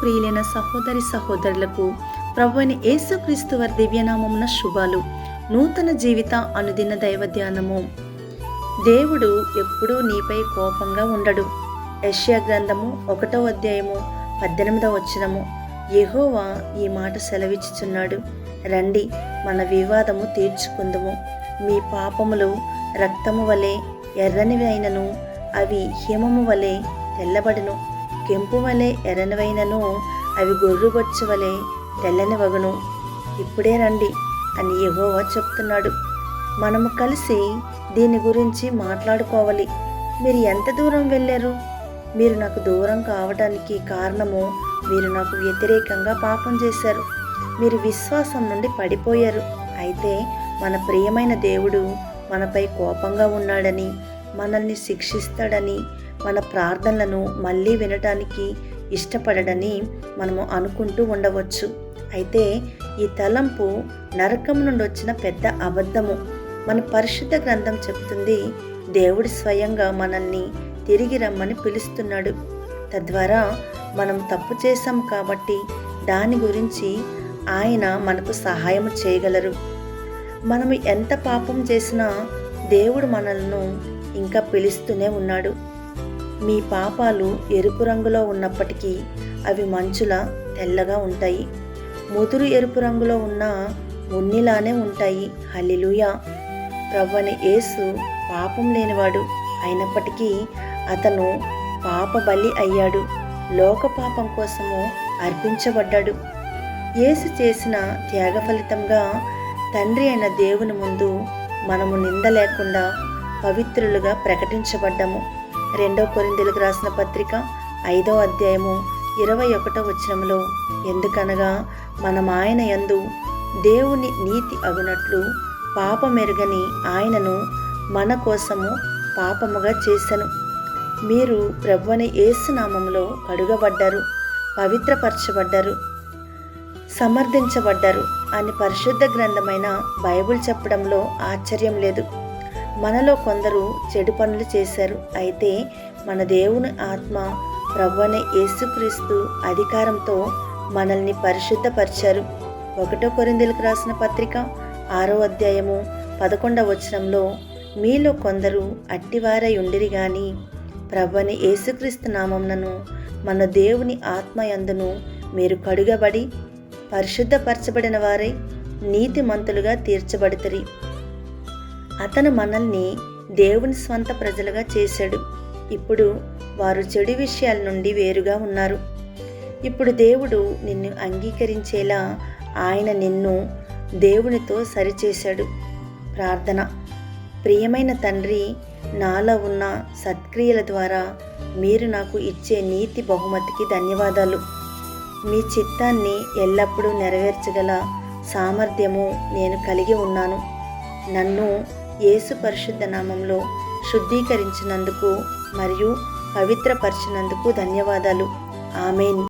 ప్రియులైన సహోదరి సహోదరులకు ప్రభుని యేసుక్రీస్తు వారి దివ్యనామమున శుభాలు. నూతన జీవిత అనుదిన దైవ ధ్యానము దేవుడు ఎప్పుడూ నీపై కోపంగా ఉండడు. యష్యా గ్రంథము ఒకటో అధ్యాయము పద్దెనిమిదవ వచనము. యహోవా ఈ మాట సెలవిచ్చుచున్నాడు. రండి మన వివాదము తీర్చుకుందుము. మీ పాపములు రక్తము వలె ఎర్రనివైనను అయినను అవి హిమము వలె తెల్లబడును. కెంపు వలె ఎర్రనివైనను అవి గొర్రుబొచ్చు వలె తెల్లని వగను ఇప్పుడే రండి అని యెహోవా చెప్తున్నాడు. మనము కలిసి దీని గురించి మాట్లాడుకోవాలి. మీరు ఎంత దూరం వెళ్ళారు? మీరు నాకు దూరం కావడానికి కారణము మీరు నాకు వ్యతిరేకంగా పాపం చేశారు. మీరు విశ్వాసం నుండి పడిపోయారు. అయితే మన ప్రియమైన దేవుడు మనపై కోపంగా ఉన్నాడని మనల్ని శిక్షిస్తాడని మన ప్రార్థనలను మళ్ళీ వినటానికి ఇష్టపడడని మనము అనుకుంటూ ఉండవచ్చు. అయితే ఈ తలంపు నరకం నుండి వచ్చిన పెద్ద అబద్ధము. మన పరిశుద్ధ గ్రంథం చెప్తుంది దేవుడు స్వయంగా మనల్ని తిరిగి రమ్మని పిలుస్తున్నాడు. తద్వారా మనం తప్పు చేశాం కాబట్టి దాని గురించి ఆయన మనకు సహాయం చేయగలరు. మనము ఎంత పాపం చేసినా దేవుడు మనల్ని ఇంకా పిలుస్తూనే ఉన్నాడు. మీ పాపాలు ఎరుపు రంగులో ఉన్నప్పటికీ అవి మంచులా తెల్లగా ఉంటాయి. ముదురు ఎరుపు రంగులో ఉన్న ఉన్నిలానే ఉంటాయి. హలిలుయా ప్రవ్వని యేసు పాపం లేనివాడు అయినప్పటికీ అతను పాప బలి అయ్యాడు. లోక పాపం కోసము అర్పించబడ్డాడు. యేసు చేసిన త్యాగ ఫలితంగా తండ్రి అయిన దేవుని ముందు మనము నింద లేకుండా పవిత్రులుగా ప్రకటించబడ్డము. రెండో కొరిందులకు రాసిన పత్రిక ఐదో అధ్యాయము ఇరవై ఒకటో వచనంలో ఎందుకనగా మనం ఆయన యందు దేవుని నీతి అగునట్లు పాపమెరుగని ఆయనను మన కోసము పాపముగా చేశను మీరు ప్రభువని ఏసునామంలో కడుగబడ్డారు పవిత్రపరచబడ్డారు సమర్థించబడ్డారు అని పరిశుద్ధ గ్రంథమైన బైబిల్ చెప్పడంలో ఆశ్చర్యం లేదు. మనలో కొందరు చెడు పనులు చేశారు. అయితే మన దేవుని ఆత్మ ప్రవ్వనే యేసుక్రీస్తు అధికారంతో మనల్ని పరిశుద్ధపరిచారు. ఒకటో కొరిందులకు రాసిన పత్రిక ఆరో అధ్యాయము పదకొండవ వచనంలో మీలో కొందరు అట్టివారై ఉండిరి గాని ప్రభుని యేసుక్రీస్తు నామంనను మన దేవుని ఆత్మయందును మీరు కడుగబడి పరిశుద్ధపరచబడిన వారై నీతిమంతులుగా తీర్చబడతరి. అతను మనల్ని దేవుని స్వంత ప్రజలుగా చేశాడు. ఇప్పుడు వారు చెడు విషయాల నుండి వేరుగా ఉన్నారు. ఇప్పుడు దేవుడు నిన్ను అంగీకరించేలా ఆయన నిన్ను దేవునితో సరిచేశాడు. ప్రార్థన. ప్రియమైన తండ్రి నాలో ఉన్న సత్క్రియల ద్వారా మీరు నాకు ఇచ్చే నీతి బహుమతికి ధన్యవాదాలు. మీ చిత్తాన్ని ఎల్లప్పుడూ నెరవేర్చగల సామర్థ్యము నేను కలిగి ఉన్నాను. నన్ను యేసు పరిశుద్ధ నామంలో శుద్ధీకరించినందుకు మరియు పవిత్రపరిచినందుకు ధన్యవాదాలు. ఆమెన్.